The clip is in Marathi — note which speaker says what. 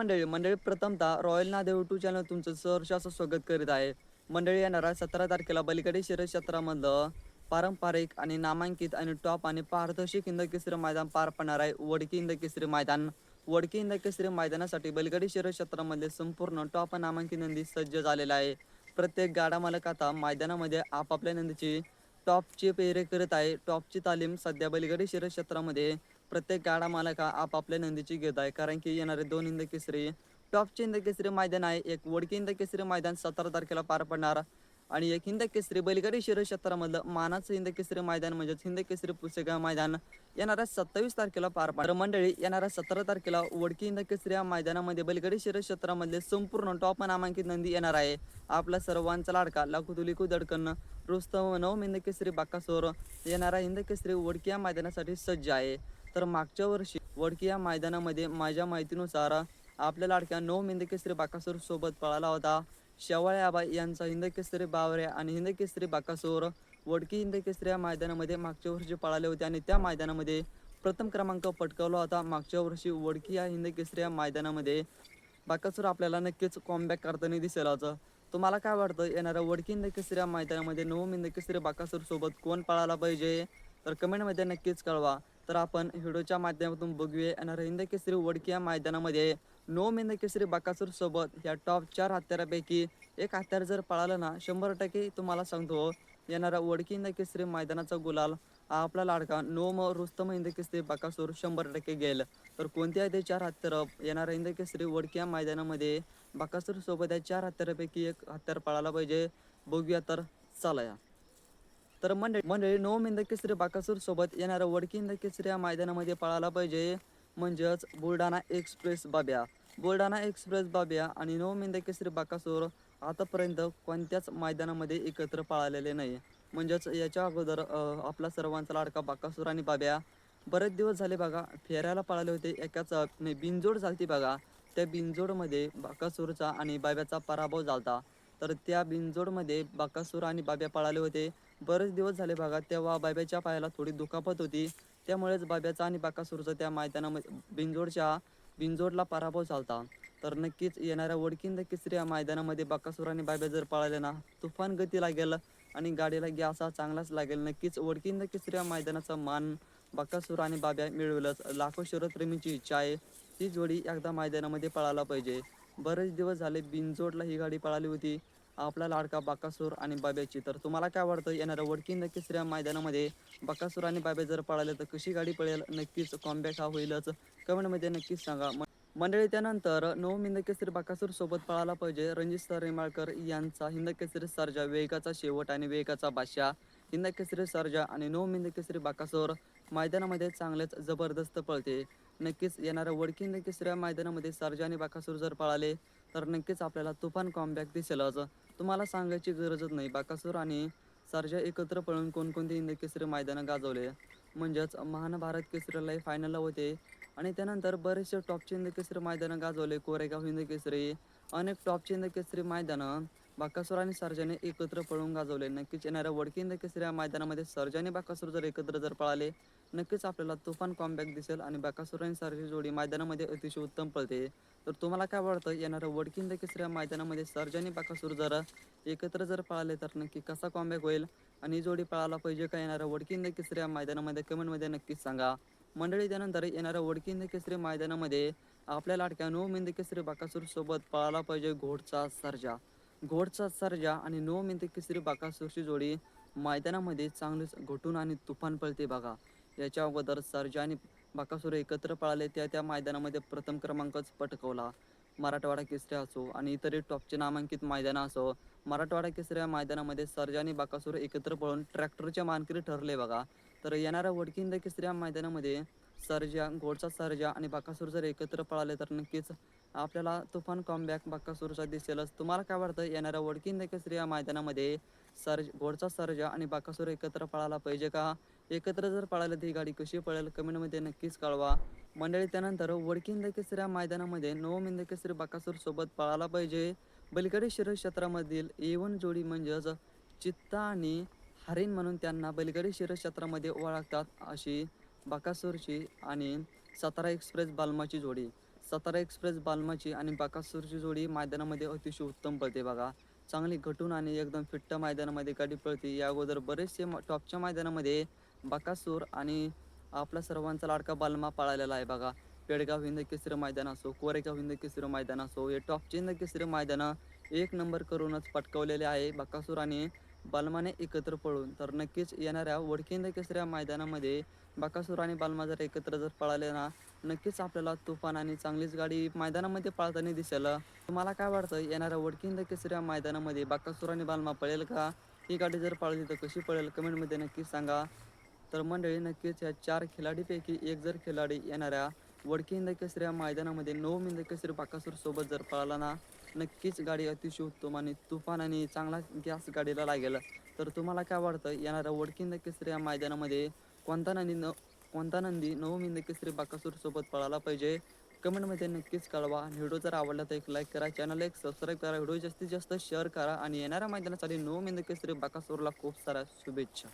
Speaker 1: मंडळी मंडळी प्रथमतः रॉयल नादेव टू चॅनल तुमचं सहर्ष असं स्वागत करीत आहे. मंडळी येणारा सतरा तारखेला बलिकडे शिरक्षेत्रामधलं क्षेत्रामधलं पारंपरिक आणि नामांकित आणि टॉप आणि पारदर्शक इंद केसरी मैदान पार पडणार आहे. वडकी इंद केसरी मैदान वडकी इंद केसरी मैदानासाठी बलिकडे शिरक्षेत्रामध्ये क्षेत्रामध्ये संपूर्ण टॉप नामांकित नंदी सज्ज झालेला आहे. प्रत्येक गाडा मालक आता मैदानामध्ये आपापल्या नंदीची टॉपची पेरे करत आहे. टॉपची तालीम सध्या बलगडी शिरक्षेत्रामध्ये क्षेत्रामध्ये प्रत्येक गाडा मालक हा आपापल्या नंदीची घेत आहे. कारण की येणारे दोन हिंद केसरी टॉपचे इंदकेसरी केसरी मैदान आहे. एक वडकी इंदकेसरी केसरी मैदान सतरा तारखेला पार पडणार. आणि एक हिंद केसरी शिरक्षेत्रामधलं क्षेत्रामधलं मानाचं हिंद केसरी मैदान म्हणजेच हिंद केसरी पुसेगाव मैदान येणाऱ्या सत्तावीस तारखेला पार पडणार. मंडळी येणाऱ्या सतरा तारखेला वडकी हिंद केसरी या मैदानामध्ये बैलगाडी शर्यत क्षेत्रामधले संपूर्ण टॉप नामांकित नंदी येणार आहे. आपला सर्वांचा लाडका लाखुतुलिकू दडकन रुस्तम नवम हिंद केसरी बाकासोर येणारा हिंद केसरी वडकी या मैदानासाठी सज्ज आहे. तर मागच्या वर्षी वडकी या मैदानामध्ये माझ्या माहितीनुसार आपल्या लाडक्या नऊ हिंद केसरी बाकासूर सोबत पळाला होता. शेवाळे आबा यांचा हिंद केसरी बावरे आणि हिंद केसरी बाकासूर वडकी हिंद केसरी या मैदानामध्ये मागच्या वर्षी पळाले होते आणि त्या मैदानामध्ये प्रथम क्रमांक पटकावला होता. मागच्या वर्षी वडकी या हिंद केसरी या मैदानामध्ये बाकासूर आपल्याला नक्कीच कॉमबॅक करताना दिसेल होतं तुम्हाला काय वाटतं? येणाऱ्या वडकी हिंद केसरी या मैदानामध्ये नवम हिंद केसरी बाकासूर सोबत कोण पळायला पाहिजे? तर कमेंटमध्ये नक्कीच कळवा. तर आपण व्हिडिओच्या माध्यमातून बघूया. आणि रहिंद केसरी वडकी या मैदानामध्ये नो मेंद केसरी बाकासूर सोबत या टॉप चार हत्यारापैकी एक हत्यार जर पळालं ना शंभर टक्के तुम्हाला सांगतो हो, येणारा वडकी इंद केसरी मैदानाचा गुलाल हा आपला लाडका नोम रुस्तम हिंद केसरी बाकासूर शंभर टक्के गेल तर कोणत्या आहे ते चार हत्यार येणारा? हिंद केसरी वडकी या मैदानामध्ये बाकासूर सोबत या चार हत्यारापैकी एक हत्यार पळायला पाहिजे. बघूया तर चला या तर मंडळी मंडळी नवम हिंद केसरी बाकासूर सोबत येणाऱ्या वडकी केसरी या मैदानामध्ये पळायला पाहिजे. म्हणजेच बुलढाणा एक्सप्रेस बाब्या. बुलढाणा एक्सप्रेस बाब्या आणि नवम हिंद केसरी बाकासूर आतापर्यंत कोणत्याच मैदानामध्ये एकत्र पळालेले नाही. म्हणजेच याच्या अगोदर आपला सर्वांचा लाडका बाकासूर आणि बाब्या बरेच दिवस झाले बघा फेऱ्याला पळाले होते. एकाच नाही बिनजोड झालती बघा. त्या बिनजोडमध्ये बाकासूरचा आणि बाब्याचा पराभव झाला तर त्या बिनजोडमध्ये बाकासूर आणि बाब्या पळाले होते. बरेच दिवस झाले बघा तेव्हा बाब्याच्या पायाला थोडी दुखापत होती. त्यामुळेच बाब्याचा आणि बाकासूरचा त्या मैदानामध्ये बिंजोडच्या बिंजोडला पराभव झाला तर नक्कीच येणाऱ्या वडकिंद केसरी या मैदानामध्ये बाकासूर आणि बाब्या जर पळाले ना तुफान गती लागेल आणि गाडीला गॅस हा चांगलाच लागेल. नक्कीच वडकिंद केसरी या मैदानाचा मान बाकासूर आणि बाब्या मिळवेलच. लाखो शरदप्रेमीची इच्छा आहे ती जोडी एकदा मैदानामध्ये पळायला पाहिजे. बरेच दिवस झाले बिंजोडला ही गाडी पळाली होती. आपला लाडका बाकासूर आणि बाब्याची. तर तुम्हाला काय वाटतं? येणाऱ्या वडकी नक्कीच या मैदानामध्ये बाकासूर आणि बाब्या जर पळाले तर कशी गाडी पळेल? नक्कीच कॉम्बॅक हा होईलच. कमेंटमध्ये नक्कीच सांगा. मंडळी त्यानंतर नवम हिंदकेसरी बाकासूर सोबत पळाला पाहिजे. रणजित सर रेमाळकर यांचा हिंदकेसरी सर्जा वेगाचा शेवट आणि वेगाचा बादशाह. हिंदकेसरी सर्जा आणि नवम हिंदकेसरी बाकासूर मैदानामध्ये चांगलेच जबरदस्त पळते. नक्कीच येणाऱ्या वडकी हिंद मैदानामध्ये सर्जा आणि बाकासूर जर पळाले तर नक्कीच आपल्याला तुफान कॉमबॅक दिसेलच तुम्हाला सांगायची गरजच नाही. बाकासूर आणि सर्जा एकत्र पळून कोणकोणते हिंद केसरी मैदानं गाजवले? म्हणजेच महानभारत केसरीलाही फायनलला होते. आणि त्यानंतर बरेचसे टॉपचे इंद केसरी मैदानं गाजवले. कोरेगाव हिंद केसरी अनेक टॉपचे इंद केसरी मैदानं. बाकासूर आणि सर्जाने एकत्र पळून गाजवले. नक्कीच येणाऱ्या वडकी हिंद केसरी या मैदानामध्ये सर्जा आणि बाकासूर जर एकत्र जर पळाले नक्कीच आपल्याला तुफान कॉम्बॅक दिसेल आणि बाकासूर आणि जोडी मैदानामध्ये अतिशय उत्तम पळते. तर तुम्हाला काय वाटतं? येणाऱ्या वडकी हिंद केसरी या मैदानामध्ये सर्जा आणि बाकासूर जर एकत्र जर पळाले तर नक्की कसा कॉम्बॅक होईल? आणि ही जोडी पळायला पाहिजे का येणाऱ्या वडकी हिंद केसरी या मैदानामध्ये? कमेंटमध्ये नक्कीच सांगा. मंडळी त्यानंतर येणाऱ्या वडकी केसरी मैदानामध्ये आपल्या लाडक्या नऊ हिंद केसरी बाकासूर सोबत पळाला पाहिजे घोडचा सर्जा. घोडचा सर्जा आणि नऊ हिंद किसरी बाकासूरची जोडी मैदानामध्ये चांगलीच घोटून आणि तुफान पळते बघा. याच्या अगोदर सर्जा आणि बाकासूर एकत्र पळाले त्या त्या मैदानामध्ये प्रथम क्रमांकच पटकवला. मराठवाडा केसऱ्या असो आणि इतरही टॉपचे नामांकित मैदानं असो मराठवाडा केसऱ्या मैदानामध्ये सर्जा आणि बाकासूर एकत्र पळून ट्रॅक्टरच्या मानकरी ठरले बघा. तर येणाऱ्या वडकिंद केसऱ्या मैदानामध्ये सर्जा घोडचा सर्जा आणि बाकासूर जर एकत्र पळाले तर नक्कीच आपल्याला तुफान कॉमबॅक बाकासूरचा दिसेलच. तुम्हाला काय वाटतं? येणाऱ्या वडकिंद केसरी या मैदानामध्ये सर्ज घोडचा सर्जा आणि बाकासूर एकत्र पळायला पाहिजे का? एकत्र जर पळायला ती गाडी कशी पळेल? कमेंटमध्ये नक्कीच कळवा. मंडळी त्यानंतर वडकिंद केसरी या मैदानामध्ये नवम हिंद केसरी बाकासूर सोबत पळायला पाहिजे. बलगडी शिरस क्षेत्रामधील एवन जोडी म्हणजेच चित्ता आणि हरिण म्हणून त्यांना बलगडी शिरस क्षेत्रामध्ये ओळखतात अशी बाकासूरची आणि सातारा एक्सप्रेस बालमाची जोडी. सातारा एक्सप्रेस बालमाची आणि बाकासूरची जोडी मैदानामध्ये अतिशय उत्तम पळते बघा. चांगली घटून आणि एकदम फिट्ट मैदानामध्ये गाडी पळते. या अगोदर बरेचसे म- टॉपच्या मैदानामध्ये बाकासूर आणि आपला सर्वांचा लाडका बालमा पळालेला आहे बघा. पेडगाव हिंद केसरी मैदान असो कोरेगाव हिंद केसरी मैदान असो हे टॉपचे हिंद केसरी मैदानं एक नंबर करूनच पटकवलेले आहे बाकासूर आणि बालमाने एकत्र पळून तर नक्कीच येणाऱ्या वडकिंद केसऱ्या मैदानामध्ये बाकासूर आणि बालमा जर एकत्र जर पळाले ना नक्कीच आपल्याला तुफान आणि चांगलीच गाडी मैदानामध्ये पळताना दिसेल. तुम्हाला काय वाटतं? येणाऱ्या वडकिंद केसऱ्या मैदानामध्ये बाकासूर आणि बालमा पळेल का? ही गाडी जर पळली तर कशी पळेल? कमेंटमध्ये नक्कीच सांगा. तर मंडळी नक्कीच या चार खिलाडीपैकी एक जर खिलाडी येणाऱ्या वडके हिंद केसरी या मैदानामध्ये नऊ हिंद केसरी बाकासूर सोबत जर पळाला ना नक्कीच गाडी अतिशय उत्तम आणि तुफान आणि चांगला गॅस गाडीला लागेल. तर तुम्हाला काय वाटतं? येणाऱ्या वडकी हिंद या मैदानामध्ये कोणता नंदी न कोणता नंदी नऊ हिंद केसरी बाकासूर सोबत पळाला पाहिजे? कमेंटमध्ये नक्कीच कळवा. व्हिडिओ जर आवडला तर एक लाईक करा चॅनल एक सबस्क्राईब करा व्हिडिओ जास्तीत जास्त शेअर करा आणि येणाऱ्या मैदानासाठी नऊ हिंद केसरी बाकासूरला खूप साऱ्या शुभेच्छा.